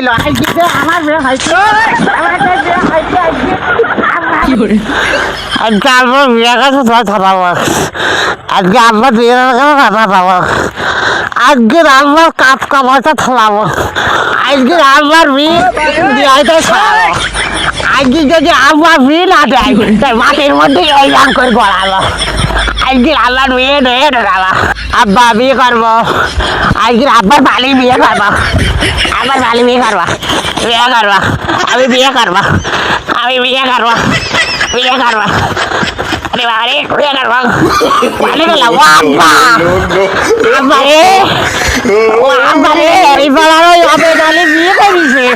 হইল আজকে আমার বিয়ে হয়েছে। আমার যে হয়েছে আজকে আজকে আমার বিয়ে গেছে তোমার আজকে আমার কথা পাবো আজকে আমার কাপ কামাতে থামাবো আজকে আমার বিয়ে বিয়েতে ছাড়াবো আজকে যদি আমার বিয়ে না দেয় মাটির মধ্যে ওই করে গড়াবো আজকে আমার বিয়ে নেই বাবা আব্বা, বিয়ে করব। আজকে আব্বার বালি বিয়ে করব। আবার বালি বিয়ে করব। বিয়ে করব। আমি বিয়ে করব। আমি বিয়ে করব। বিয়ে করব। আরে বাবারে, বিয়ে করব। বালি ও আব্বা। আব্বা রে ও আব্বা রে এই বেলার ওই আবেদালে বিয়ে করেছে।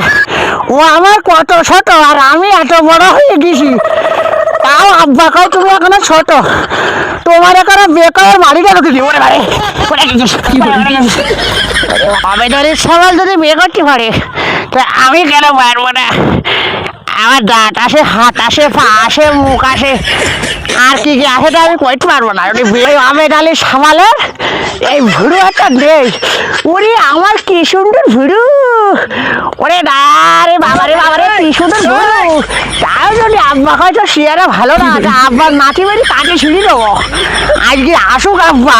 ও আমার কত ছোট আর আমি এত বড় হয়ে গেছি। আব্বা তুমি এখনও ছোট। তোমার এখানে বেকার ঢুকে ওরে বাড়ি ওরে গেছিস আবেদনের সবাই যদি বিয়ে করতে পারে। তো আমি কেন পারব না? আমার দাঁত আসে হাত আসে পা আসে মুখ আসে। আর কি কি আসে তা আমি কইতে পারব না। বিয়ে আমেদ আলী সামালের এই ভুরু একটা দেশ ওরে আমার কি সুন্দর ভুরু ওরে না রে বাবা রে বাবা রে কি সুন্দর ভুরু আব্বা হয়তো শিয়ারা ভালো না তা আব্বার নাতি বাড়ি কাটে ছিঁড়ি দেবো আজকে আসুক আব্বা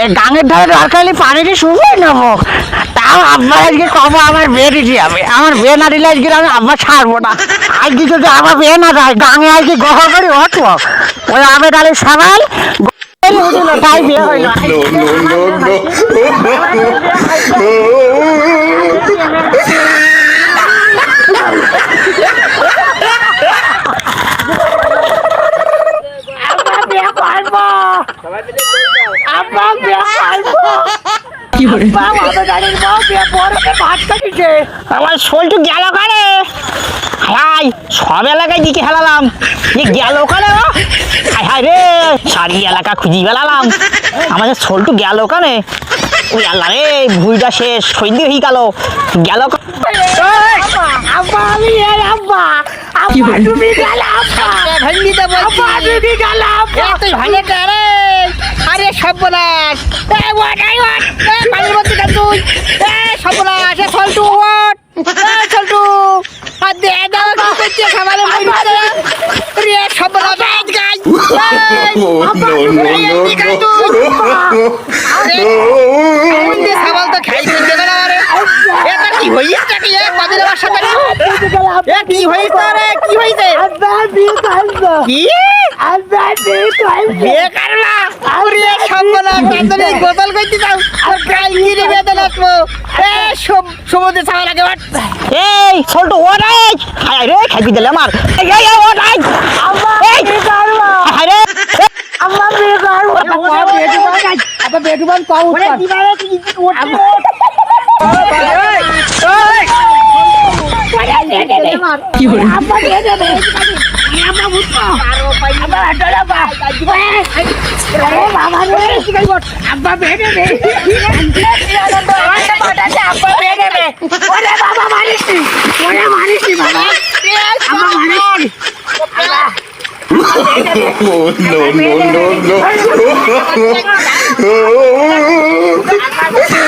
এই গাঙের ধারে দরকারি পানিটি শুকিয়ে নেব তাও আব্বা আজকে কব আমার বিয়ে দিতে হবে আমার বিয়ে না দিলে আজকে আমি আব্বা ছাড়বো না আজকে যদি আমার বিয়ে না দেয় গাঙে আজকে গহ করে অটো ওই আবেদ আলী সামাল তাই বিয়ে হইল আব্বা বিয়ে করব আব্বা বিয়ে বাবা বিয়ে পরে আমার শোলটু গেল কারে? হাই সব এলাকায় দিকে হেলালাম। যে গেল কারে ও? হাই হাই রে সারি এলাকা খুঁজি বেলালাম। আমাদের শোলটু গেল কানে? ওই আল্লাহ রে ভুইটা শেষ সৈন্দি হয়ে গেল। গেল তুমি দেবো ভাঙে সর্বনাশ এ ওয়াট আই ওয়াট এ পানির মধ্যে কেন তুই এ সর্বনাশ এ সল্টু ওয়াট এ সল্টু আর দে দাও কি করছিস খাবারে মরছে রে সর্বনাশ আজ গাই সাবাল তো খাই করতে গেল আরে এটা কি হইছে কি এ কদিন আমার সাথে এ কি হইছে রে কি হইছে আব্বা বিয়ে করব কি আব্বা বিয়ে করব বিয়ে করবা ওরে কান্দনে গোসল করতে যাও আর কাল গিরে বেদন আসব এ সব সমুদ্রে ছাওয়া লাগে বাট এই ছোট ওরাই হাই রে খাইবি দিলে আমার এই এই এই, ওরাই আম্মা বিয়ে করব রে আম্মা বিয়ে করব আবার বেডুবান পাও ওরে দিবারে কি ওঠে কি বলে আব্বা দিয়ে দেবে আব্বা বুঝছ আব্বা আটলা বা আরে বাবা রে আব্বা বেড়ে দে আব্বা বেড়ে দে ওরে বাবা মারিস ওরে মারিস বাবা আব্বা মারিস আব্বা Oh, no, no, no, no.